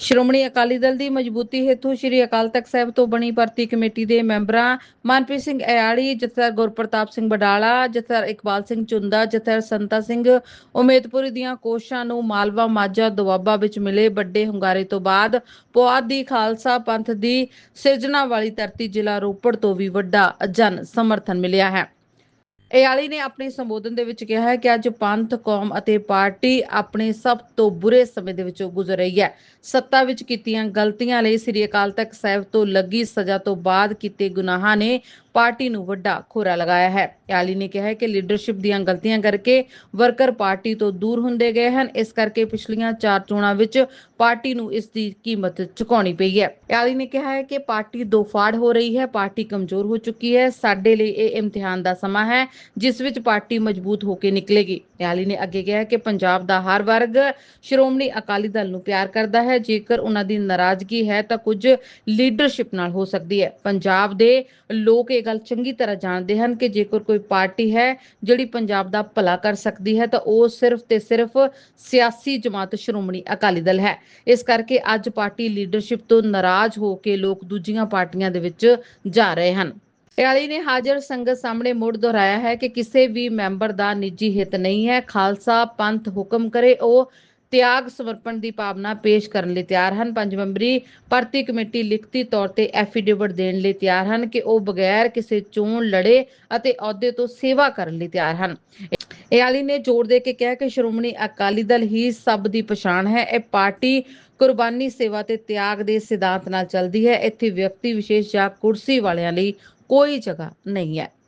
ਸ਼੍ਰੋਮਣੀ ਅਕਾਲੀ ਦਲ ਦੀ ਮਜ਼ਬੂਤੀ ਹੇਤੂ ਸ੍ਰੀ ਅਕਾਲ ਤਖਤ ਸਾਹਿਬ ਤੋਂ ਬਣੀ ਭਰਤੀ ਕਮੇਟੀ ਦੇ ਮੈਂਬਰਾਂ ਮਨਪ੍ਰੀਤ ਸਿੰਘ ਅਯਾੜੀ ਜਥੇਦਾਰ ਗੁਰਪ੍ਰਤਾਪ ਸਿੰਘ ਬਡਾਲਾ, ਜਥੇਦਾਰ ਇਕਬਾਲ ਸਿੰਘ ਚੁੰਦਾ, ਜਥੇਦਾਰ ਸੰਤਾ ਸਿੰਘ ਉਮੇਦਪੁਰੀ ਦੀਆਂ ਕੋਸ਼ਾਂ ਨੂੰ ਮਾਲਵਾ ਮਾਝਾ ਦੁਆਬਾ ਵਿੱਚ ਮਿਲੇ ਵੱਡੇ ਹੁੰਗਾਰੇ ਤੋਂ ਬਾਅਦ ਪੁਆਧ ਦੀ ਖਾਲਸਾ ਪੰਥ ਦੀ ਸਿਰਜਣਾ ਵਾਲੀ ਧਰਤੀ ਜ਼ਿਲ੍ਹਾ ਰੋਪੜ ਤੋਂ ਵੀ ਵੱਡਾ ਜਨ ਸਮਰਥਨ ਮਿਲਿਆ ਹੈ। ਇਆਲੀ ਨੇ ਆਪਣੇ ਸੰਬੋਧਨ ਦੇ ਵਿੱਚ ਕਿਹਾ ਹੈ ਕਿ ਅੱਜ ਪੰਥ, ਕੌਮ ਅਤੇ ਪਾਰਟੀ ਆਪਣੇ ਸਭ ਤੋਂ ਬੁਰੇ ਸਮੇਂ ਦੇ ਵਿੱਚੋਂ ਗੁਜ਼ਰ ਰਹੀ ਹੈ। ਸੱਤਾ ਵਿੱਚ ਕੀਤੀਆਂ ਗਲਤੀਆਂ ਲਈ ਸ੍ਰੀ ਅਕਾਲ ਤਖਤ ਸਾਹਿਬ ਤੋਂ ਲੱਗੀ ਸਜ਼ਾ ਤੋਂ ਬਾਅਦ ਕੀਤੇ ਗੁਨਾਹਾਂ ਨੇ ਪਾਰਟੀ ਨੂੰ ਵੱਡਾ ਖੋਰਾ ਲਗਾਇਆ ਹੈ। ਇਆਲੀ ਨੇ ਕਿਹਾ ਕਿ ਲੀਡਰਸ਼ਿਪ ਦੀਆਂ ਗਲਤੀਆਂ ਕਰਕੇ ਵਰਕਰ ਪਾਰਟੀ ਤੋਂ ਦੂਰ ਹੁੰਦੇ ਗਏ ਹਨ। ਇਸ ਕਰਕੇ ਪਿਛਲੀਆਂ ਚਾਰ ਚੋਣਾਂ ਵਿੱਚ ਪਾਰਟੀ ਨੂੰ ਇਸ ਦੀ ਕੀਮਤ ਚੁਕਾਉਣੀ ਪਈ ਹੈ। ਇਆਲੀ ਨੇ ਕਿਹਾ ਹੈ ਕਿ ਪਾਰਟੀ ਦੋ ਫਾੜ ਹੋ ਰਹੀ ਹੈ। ਪਾਰਟੀ ਕਮਜ਼ੋਰ ਹੋ ਚੁੱਕੀ ਹੈ। ਸਾਡੇ ਲਈ ਇਹ ਇਮਤਿਹਾਨ ਦਾ ਸਮਾਂ ਹੈ, ਜਿਸ ਵਿੱਚ ਪਾਰਟੀ ਮਜ਼ਬੂਤ ਹੋ ਕੇ ਨਿਕਲੇਗੀ। ਇਆਲੀ ਨੇ ਅੱਗੇ ਕਿਹਾ ਕਿ ਪੰਜਾਬ ਦਾ ਹਰ ਵਰਗ ਸ਼੍ਰੋਮਣੀ ਅਕਾਲੀ ਦਲ ਨੂੰ ਪਿਆਰ ਕਰਦਾ ਹੈ। ਜੇਕਰ ਉਹਨਾਂ ਦੀ ਨਾਰਾਜ਼ਗੀ ਹੈ ਤਾਂ ਕੁਝ ਲੀਡਰਸ਼ਿਪ ਨਾਲ ਹੋ ਸਕਦੀ ਹੈ। ਪੰਜਾਬ ਦੇ ਲੋਕ ਇਹ ਗੱਲ ਚੰਗੀ ਤਰ੍ਹਾਂ ਜਾਣਦੇ ਹਨ ਕਿ ਜੇਕਰ ਕੋਈ ਪਾਰਟੀ ਹੈ ਜਿਹੜੀ ਪੰਜਾਬ ਦਾ ਭਲਾ ਕਰ ਸਕਦੀ ਹੈ ਤਾਂ ਉਹ ਸਿਰਫ ਤੇ ਸਿਰਫ ਸਿਆਸੀ ਜਮਾਤ ਸ਼੍ਰੋਮਣੀ ਅਕਾਲੀ ਦਲ ਹੈ। ਇਸ ਕਰਕੇ ਅੱਜ ਪਾਰਟੀ ਲੀਡਰਸ਼ਿਪ ਤੋਂ ਨਾਰਾਜ਼ ਹੋ ਕੇ ਲੋਕ ਦੂਜੀਆਂ ਪਾਰਟੀਆਂ ਦੇ ਵਿੱਚ ਜਾ ਰਹੇ ਹਨ। ਇਆਲੀ ਨੇ ਹਾਜ਼ਰ ਸੰਗਤ ਸਾਹਮਣੇ ਮੁੜ ਦੁਹਰਾਇਆ ਹੈ ਕਿ ਕਿਸੇ ਵੀ ਮੈਂਬਰ ਦਾ ਨਿੱਜੀ ਹਿੱਤ ਨਹੀਂ ਹੈ। ਖਾਲਸਾ ਪੰਥ ਹੁਕਮ ਕਰੇ, ਉਹ ਤਿਆਗ ਸਮਰਪਣ ਦੀ ਭਾਵਨਾ ਪੇਸ਼ ਕਰਨ ਲਈ ਤਿਆਰ ਹਨ। ਪੰਜ ਮੈਂਬਰੀ ਭਰਤੀ ਕਮੇਟੀ ਲਿਖਤੀ ਤੌਰ ਤੇ ਐਫੀਡੇਵਿਟ ਦੇਣ ਲਈ ਤਿਆਰ ਹਨ ਕਿ ਉਹ ਬਗੈਰ ਕਿਸੇ ਚੋਣ, ਲੜੇ ਅਤੇ ਅਹੁਦੇ ਤੋਂ ਸੇਵਾ ਕਰਨ ਲਈ ਤਿਆਰ ਹਨ। ਇਆਲੀ ਨੇ ਜ਼ੋਰ ਦੇ ਕੇ ਕਿਹਾ ਕਿ ਸ਼੍ਰੋਮਣੀ ਅਕਾਲੀ ਦਲ ਹੀ ਸਭ ਦੀ ਪਛਾਣ ਹੈ। ਇਹ ਪਾਰਟੀ ਕੁਰਬਾਨੀ ਸੇਵਾ ਤੇ ਤਿਆਗ ਦੇ ਸਿਧਾਂਤ ਨਾਲ ਚੱਲਦੀ ਹੈ। ਇੱਥੇ ਵਿਅਕਤੀ ਵਿਸ਼ੇਸ਼ ਜਾਂ ਕੁਰਸੀ ਵਾਲਿਆਂ ਲਈ ਕੋਈ ਜਗ੍ਹਾ ਨਹੀਂ ਹੈ।